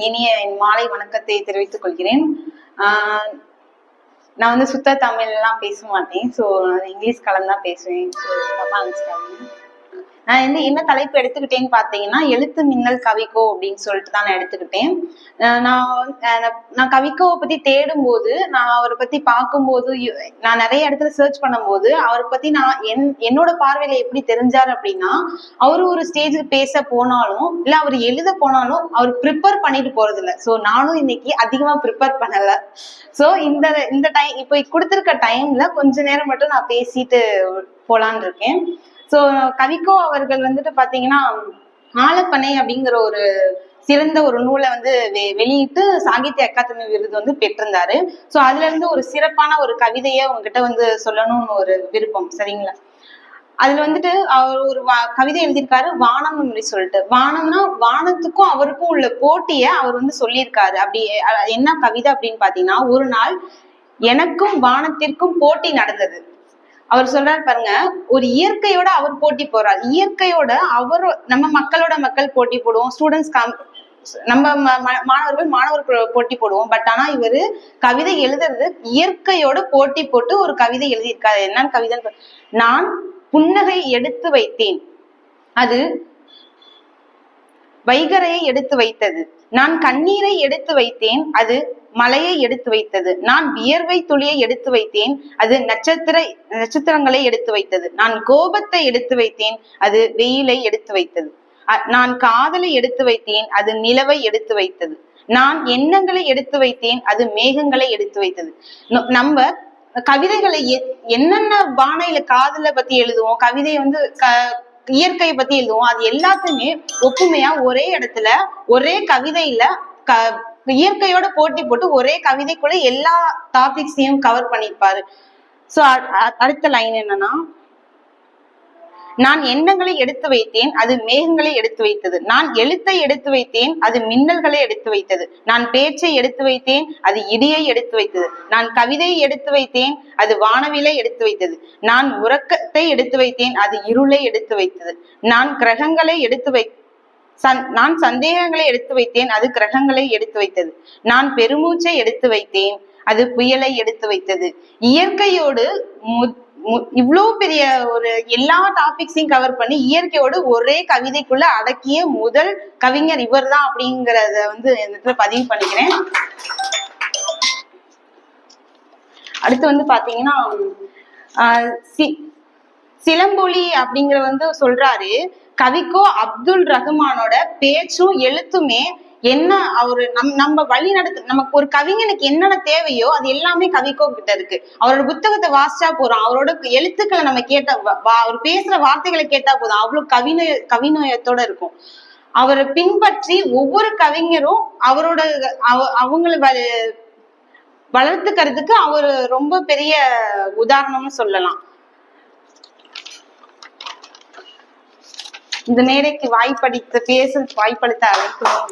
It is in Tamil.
இனிய என் மாலை வணக்கத்தை தெரிவித்துக் கொள்கிறேன். ஆஹ் நான் வந்து சுத்த தமிழ்லாம் பேச மாட்டேன். ஸோ இங்கிலீஷ் கலந்து பேசுவேன். ஸோ தப்பா நினச்சிக்காதீங்க நான் வந்து என்ன தலைப்பு எடுத்துக்கிட்டேன்னு பார்த்தீங்கன்னா எழுத்து மின்னல் கவிக்கோ அப்படின்னு சொல்லிட்டு தான் நான் எடுத்துக்கிட்டேன். நான் நான் கவிக்கோவை பத்தி தேடும்போது நான் அவரை பத்தி பார்க்கும்போது நான் நிறைய இடத்துல சர்ச் பண்ணும்போது அவரை பத்தி நான் என் என்னோட பார்வையில எப்படி தெரிஞ்சாரு அப்படின்னா அவர் ஒரு ஸ்டேஜுக்கு பேச போனாலும் இல்ல அவர் எழுத போனாலும் அவர் ப்ரிப்பேர் பண்ணிட்டு போறது இல்லை ஸோ நானும் இன்னைக்கு அதிகமா ப்ரிப்பேர் பண்ணல. ஸோ இந்த இந்த டைம் இப்போ கொடுத்துருக்க டைம்ல கொஞ்ச நேரம் மட்டும் நான் பேசிட்டு போலான் இருக்கேன். ஸோ கவிக்கோ அவர்கள் வந்துட்டு பார்த்தீங்கன்னா ஆலப்பனை அப்படிங்கிற ஒரு சிறந்த ஒரு நூலை வந்து வெ- வெளியிட்டு சாகித்ய அகாதமி விருது வந்து பெற்றிருந்தாரு. ஸோ அதுல இருந்து ஒரு சிறப்பான ஒரு கவிதையை உங்ககிட்ட வந்து சொல்லணும்னு ஒரு விருப்பம் சரிங்களா? அதுல வந்துட்டு அவர் ஒரு வா- கவிதை எழுதியிருக்காரு வானம் அப்படி சொல்லிட்டு. வானம்னா வானத்துக்கும் அவருக்கும் உள்ள போட்டிய அவர் வந்து சொல்லியிருக்காரு. அப்படி என்ன கவிதை அப்படின்னு பாத்தீங்கன்னா ஒரு நாள் எனக்கும் வானத்திற்கும் போட்டி நடந்தது. அவர் சொல்றாரு பாருங்க ஒரு இயற்கையோட அவர் போட்டி போறார். இயற்கையோட அவர் நம்ம மக்களோட மக்கள் போட்டி போடுவோம். ஸ்டூடெண்ட்ஸ் காம் நம்ம மாணவர்கள் மாணவர்கள் போட்டி போடுவோம். பட் ஆனா இவரு கவிதை எழுதுறது இயற்கையோட போட்டி போட்டு ஒரு கவிதை எழுதியிருக்காரு. என்னன்னு கவிதை நான் புன்னகை எடுத்து வைத்தேன். அது வைகரையை எடுத்து வைத்தது. நான் கண்ணீரை எடுத்து வைத்தேன். அது மலையை எடுத்து வைத்தது. நான் வியர்வை துளியை எடுத்து வைத்தேன். அது நட்சத்திர நட்சத்திரங்களை எடுத்து வைத்தது. நான் கோபத்தை எடுத்து வைத்தேன். அது வெயிலை எடுத்து வைத்தது. நான் காதலை எடுத்து வைத்தேன். அது நிலவை எடுத்து வைத்தது. நான் எண்ணங்களை எடுத்து வைத்தேன். அது மேகங்களை எடுத்து வைத்தது. நம்ம கவிதைகளை எ- என்னென்ன பானையில காதலை பத்தி எழுதுவோம் கவிதையை வந்து க இயற்கையை பத்தி எழுதுவோம் அது எல்லாத்தையுமே ஒப்புமையா ஒரே இடத்துல ஒரே கவிதையில க இயற்கையோட போட்டி போட்டு ஒரே கவிதைக்குள்ள எல்லா டாபிக்ஸையும் கவர் பண்ணியிருப்பாரு. சோ அடுத்த லைன் என்னன்னா நான் எண்ணங்களை எடுத்து வைத்தேன் அது மேகங்களை எடுத்து வைத்தது. நான் எழுத்தை எடுத்து வைத்தேன் அது மின்னல்களை எடுத்து வைத்தது. நான் பேச்சை எடுத்து வைத்தேன் அது இடியை எடுத்து வைத்தது. நான் கவிதையை எடுத்து வைத்தேன் அது வானவிலை எடுத்து வைத்தது. நான் உறக்கத்தை எடுத்து வைத்தேன் அது இருளை எடுத்து வைத்தது. நான் கிரகங்களை எடுத்து வை சந் நான் சந்தேகங்களை எடுத்து வைத்தேன் அது கிரகங்களை எடுத்து வைத்தது. நான் பெருமூச்சை எடுத்து வைத்தேன் அது புயலை எடுத்து வைத்தது. இயற்கையோடு மு- இவ்ளோ பெரிய ஒரு எல்லா டாபிக்ஸையும் கவர் பண்ணி இயற்கையோடு ஒரே கவிதைக்குள்ள அடக்கிய முதல் கவிஞர் இவர் தான் அப்படிங்கறத வந்து இந்த இடத்துல பதிவு பண்ணிக்கிறேன். அடுத்து வந்து பாத்தீங்கன்னா ஆஹ் சி- சிலம்பொலி அப்படிங்கிற வந்து சொல்றாரு. கவிக்கோ அப்துல் ரஹ்மானோட பேச்சும் எழுத்துமே என்ன அவரு நம் நம்ம வழி நடத்து நமக்கு ஒரு கவிஞனுக்கு என்னென்ன தேவையோ அது எல்லாமே கவிக்கோ கிட்ட இருக்கு. அவரோட புத்தகத்தை வாசிச்சா போறோம் அவரோட எழுத்துக்களை நம்ம கேட்ட வா- அவர் பேசுற வார்த்தைகளை கேட்டா போதும். அவ்வளவு கவிநய கவிநயத்தோட இருக்கும். அவரை பின்பற்றி ஒவ்வொரு கவிஞரும் அவரோட அவ- வ- வளர்த்துக்கிறதுக்கு அவர் ரொம்ப பெரிய உதாரணம்னு சொல்லலாம். இந்த மேடைக்கு வாய்ப்பளித்து பேச வாய்ப்பளித்த அழைக்கிறோம்